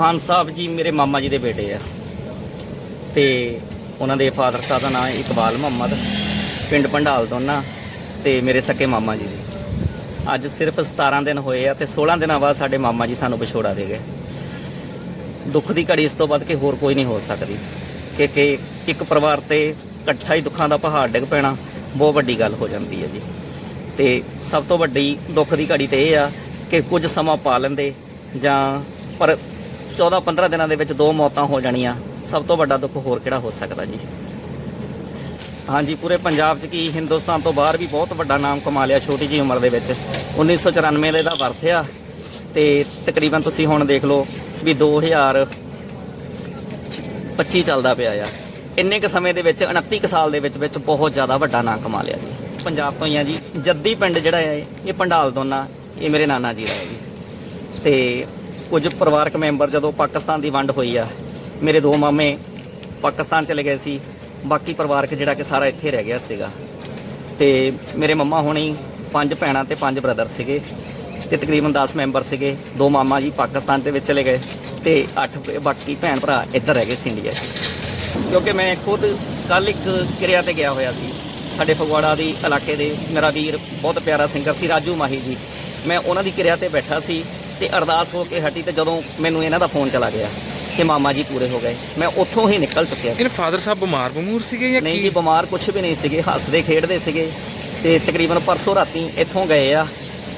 ਖਾਨ ਸਾਹਿਬ ਜੀ ਮੇਰੇ ਮਾਮਾ ਜੀ ਦੇ ਬੇਟੇ ਆ। ਤੇ ਉਹਨਾਂ ਦੇ ਫਾਦਰ ਸਾਹਿਬ ਦਾ ਨਾਮ ਹੈ ਇਕਬਾਲ ਮੁਹੰਮਦ। ਪਿੰਡ ਭੰਡਾਲ ਦੋਨਾ ਤੇ ਮੇਰੇ ਸਕੇ ਮਾਮਾ ਜੀ ਜੀ ਅੱਜ ਸਿਰਫ 17 ਦਿਨ ਹੋਏ ਆ ਤੇ 16 ਦਿਨਾਂ ਬਾਅਦ ਸਾਡੇ ਮਾਮਾ ਜੀ ਸਾਨੂੰ ਵਿਛੋੜਾ ਦੇ ਗਏ। ਦੁੱਖ ਦੀ ਘੜੀ ਇਸ ਤੋਂ ਵੱਧ ਕਿ ਹੋਰ ਕੋਈ ਨਹੀਂ ਹੋ ਸਕਦੀ। ਕਿ ਕਿ ਇੱਕ ਪਰਿਵਾਰ ਤੇ ਇਕੱਠਾ ਹੀ ਦੁੱਖਾਂ ਦਾ ਪਹਾੜ ਡਿੱਗ ਪੈਣਾ ਬਹੁਤ ਵੱਡੀ ਗੱਲ ਹੋ ਜਾਂਦੀ ਹੈ ਜੀ। ਤੇ ਸਭ ਤੋਂ ਵੱਡੀ ਦੁੱਖ ਦੀ ਘੜੀ ਤੇ ਇਹ ਆ ਕਿ ਕੁਝ ਸਮਾਂ ਪਾ ਲੈਂਦੇ ਜਾਂ ਪਰ 14 15 ਦਿਨਾਂ ਦੇ ਵਿੱਚ ਦੋ ਮੌਤਾਂ ਹੋ ਜਾਣੀਆਂ। ਸਭ ਤੋਂ ਵੱਡਾ ਦੁੱਖ ਹੋਰ ਕਿਹੜਾ ਹੋ ਸਕਦਾ ਜੀ? ਹਾਂਜੀ, ਪੂਰੇ ਪੰਜਾਬ 'ਚ ਕੀ ਹਿੰਦੁਸਤਾਨ ਤੋਂ ਬਾਹਰ ਵੀ ਬਹੁਤ ਵੱਡਾ ਨਾਮ ਕਮਾ ਲਿਆ ਛੋਟੀ ਜੀ ਉਮਰ ਦੇ ਵਿੱਚ। 1994 ਦੇ ਦਾ ਵਰਥ ਆ। ਤੇ ਤਕਰੀਬਨ ਤੁਸੀਂ ਹੁਣ ਦੇਖ ਲਓ ਵੀ 2025 ਚੱਲਦਾ ਪਿਆ ਆ। ਇੰਨੇ ਕ ਸਮੇਂ ਦੇ ਵਿੱਚ 29 ਕੁ ਸਾਲ ਦੇ ਵਿੱਚ ਵਿੱਚ ਬਹੁਤ ਜ਼ਿਆਦਾ ਵੱਡਾ ਨਾਮ ਕਮਾ ਲਿਆ ਜੀ। ਪੰਜਾਬ ਤੋਂ ਹੀ ਆ ਜੀ। ਜੱਦੀ ਪਿੰਡ ਜਿਹੜਾ ਹੈ ਇਹ ਪੰਡਾਲ ਦੋਨਾ, ਇਹ ਮੇਰੇ ਨਾਨਾ ਜੀ ਦਾ ਹੈ ਜੀ। ਤੇ ਕੁਝ ਪਰਿਵਾਰਕ ਮੈਂਬਰ ਜਦੋਂ ਪਾਕਿਸਤਾਨ ਦੀ ਵੰਡ ਹੋਈ ਆ, ਮੇਰੇ ਦੋ ਮਾਮੇ ਪਾਕਿਸਤਾਨ ਚਲੇ ਗਏ ਸੀ, ਬਾਕੀ ਪਰਿਵਾਰਕ ਜਿਹੜਾ ਕਿ ਸਾਰਾ ਇੱਥੇ ਰਹਿ ਗਿਆ ਸੀਗਾ। ਤੇ ਮੇਰੇ ਮੰਮਾ ਹੁਣੀ ਪੰਜ ਭੈਣਾਂ ਤੇ ਪੰਜ ਬ੍ਰਦਰ ਸੀਗੇ, ਤੇ ਤਕਰੀਬਨ 10 ਮੈਂਬਰ ਸੀਗੇ, ਦੋ ਮਾਮਾ ਜੀ ਪਾਕਿਸਤਾਨ ਦੇ ਵਿੱਚ ਚਲੇ ਗਏ, ਤੇ 8 ਬਾਕੀ ਭੈਣ ਭਰਾ ਇੱਧਰ ਰਹਿ ਗਏ ਸੀ ਇੰਡੀਆ 'ਚ। ਕਿਉਂਕਿ ਮੈਂ ਖੁਦ ਕੱਲ ਇੱਕ ਕਿਰਿਆ ਤੇ ਗਿਆ ਹੋਇਆ ਸੀ, ਸਾਡੇ ਫਗਵਾੜਾ ਦੀ ਇਲਾਕੇ ਦੇ ਮੇਰਾ ਵੀਰ, ਬਹੁਤ ਪਿਆਰਾ ਸਿੰਗਰ ਸੀ, ਰਾਜੂ ਮਾਹੀ ਜੀ। ਮੈਂ ਉਹਨਾਂ ਦੀ ਕਿਰਿਆ ਤੇ ਬੈਠਾ ਸੀ ਤੇ ਅਰਦਾਸ ਹੋ ਕੇ ਹਟੀ ਤੇ ਜਦੋਂ ਮੈਨੂੰ ਇਹਨਾਂ ਦਾ ਫੋਨ ਚਲਾ ਗਿਆ ਕਿ ਮਾਮਾ ਜੀ ਪੂਰੇ ਹੋ ਗਏ। ਮੈਂ ਉੱਥੋਂ ਹੀ ਨਿਕਲ ਚੁੱਕਿਆ। ਇਹਨੇ ਫਾਦਰ ਸਾਹਿਬ ਬਿਮਾਰ ਬਮੂਰ ਸੀਗੇ ਜਾਂ ਨਹੀਂ ਕੀ? ਬਿਮਾਰ ਕੁਝ ਵੀ ਨਹੀਂ ਸੀਗੇ ਹੱਸਦੇ ਖੇਡਦੇ ਸੀਗੇ। ਤੇ ਤਕਰੀਬਨ ਪਰਸੋਂ ਰਾਤੀ ਇੱਥੋਂ ਗਏ ਆ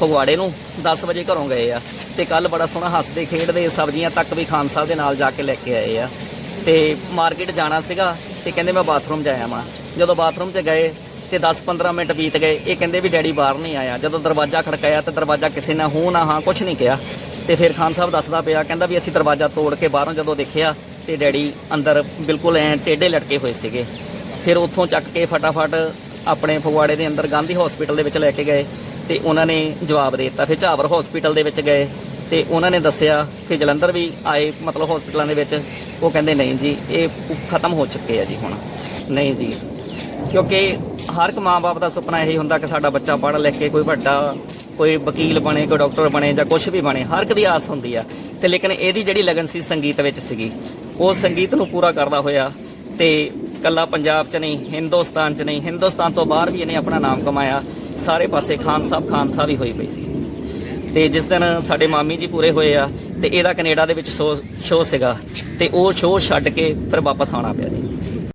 ਫਗਵਾੜੇ ਨੂੰ 10 ਵਜੇ ਘਰੋਂ ਗਏ ਆ। ਤੇ ਕੱਲ ਬੜਾ ਸੋਹਣਾ ਹੱਸਦੇ ਖੇਡਦੇ ਸਬਜ਼ੀਆਂ ਤੱਕ ਵੀ ਖਾਨ ਸਾਹਿਬ ਦੇ ਨਾਲ ਜਾ ਕੇ ਲੈ ਕੇ ਆਏ ਆ। ਤੇ ਮਾਰਕੀਟ ਜਾਣਾ ਸੀਗਾ ਤੇ ਕਹਿੰਦੇ ਮੈਂ ਬਾਥਰੂਮ ਜਾਇਆ ਮਾਂ ਜਦੋਂ ਬਾਥਰੂਮ 'ਚ ਗਏ ਤੇ 10-15 ਮਿੰਟ ਬੀਤ ਗਏ। ਇਹ ਕਹਿੰਦੇ ਵੀ ਡੈਡੀ ਬਾਹਰ ਨਹੀਂ ਆਇਆ। ਜਦੋਂ ਦਰਵਾਜ਼ਾ ਖੜਕਾਇਆ ਤੇ ਦਰਵਾਜ਼ਾ ਕਿਸੇ ਨੇ ਹੂੰ ਨਾ ਹਾਂ ਕੁਝ ਨਹੀਂ ਕਿਹਾ। ਤੇ ਫਿਰ ਖਾਨ ਸਾਹਿਬ ਦੱਸਦਾ ਪਿਆ, ਕਹਿੰਦਾ ਵੀ ਅਸੀਂ ਦਰਵਾਜ਼ਾ ਤੋੜ ਕੇ ਬਾਹਰੋਂ ਜਦੋਂ ਦੇਖਿਆ ਤੇ ਡੈਡੀ ਅੰਦਰ ਬਿਲਕੁਲ ਐ ਟੇਢੇ ਲਟਕੇ ਹੋਏ ਸੀਗੇ। ਫਿਰ ਉੱਥੋਂ ਚੱਕ ਕੇ ਫਟਾਫਟ ਆਪਣੇ ਫਗਵਾੜੇ ਦੇ ਅੰਦਰ ਗਾਂਧੀ ਹਸਪੀਟਲ ਦੇ ਵਿੱਚ ਲੈ ਕੇ ਗਏ ਤੇ ਉਹਨਾਂ ਨੇ ਜਵਾਬ ਦੇ ਦਿੱਤਾ। ਫਿਰ ਝਾਵਰ ਹਸਪੀਟਲ ਦੇ ਵਿੱਚ ਗਏ ਤੇ ਉਹਨਾਂ ਨੇ ਦੱਸਿਆ, ਫਿਰ ਜਲੰਧਰ ਵੀ ਆਏ ਮਤਲਬ ਹਸਪੀਟਲਾਂ ਦੇ ਵਿੱਚ। ਉਹ ਕਹਿੰਦੇ, ਨਹੀਂ ਜੀ, ਇਹ ਖਤਮ ਹੋ ਚੁੱਕੇ ਆ ਜੀ ਹੁਣ। ਨਹੀਂ ਜੀ, ਕਿਉਂਕਿ ਹਰ ਇੱਕ ਮਾਂ-ਬਾਪ ਦਾ ਸੁਪਨਾ ਇਹੀ ਹੁੰਦਾ ਕਿ ਸਾਡਾ ਬੱਚਾ ਪੜ੍ਹ ਲਿਖ ਕੇ ਕੋਈ ਵੱਡਾ, ਕੋਈ ਵਕੀਲ ਬਣੇ, ਕੋਈ ਡਾਕਟਰ ਬਣੇ ਜਾਂ ਕੁਝ ਵੀ ਬਣੇ, ਹਰ ਇੱਕ ਦੀ ਆਸ ਹੁੰਦੀ ਆ। ਤੇ ਲੇਕਿਨ ਇਹਦੀ ਜਿਹੜੀ ਲਗਨ ਸੀ ਸੰਗੀਤ ਵਿੱਚ ਸੀਗੀ, ਉਹ ਸੰਗੀਤ ਨੂੰ ਪੂਰਾ ਕਰਦਾ ਹੋਇਆ ਤੇ ਕੱਲਾ ਪੰਜਾਬ 'ਚ ਨਹੀਂ, ਹਿੰਦੁਸਤਾਨ 'ਚ ਨਹੀਂ, ਹਿੰਦੁਸਤਾਨ ਤੋਂ ਬਾਹਰ ਵੀ ਇਹਨੇ ਆਪਣਾ ਨਾਮ ਕਮਾਇਆ, ਸਾਰੇ ਪਾਸੇ ਖਾਨ ਸਾਹਿਬ ਖਾਨ ਸਾਹਿਬ ਹੀ ਹੋਈ ਪਈ ਸੀ। ਤੇ ਜਿਸ ਦਿਨ ਸਾਡੇ ਮਾਮੀ ਜੀ ਪੂਰੇ ਹੋਏ ਆ, ਤੇ ਇਹਦਾ ਕੈਨੇਡਾ ਦੇ ਵਿੱਚ ਸ਼ੋਅ ਸ਼ੋਅ ਸੀਗਾ, ਤੇ ਉਹ ਸ਼ੋਅ ਛੱਡ ਕੇ ਫਿਰ ਵਾਪਸ ਆਉਣਾ ਪਿਆ ਜੀ।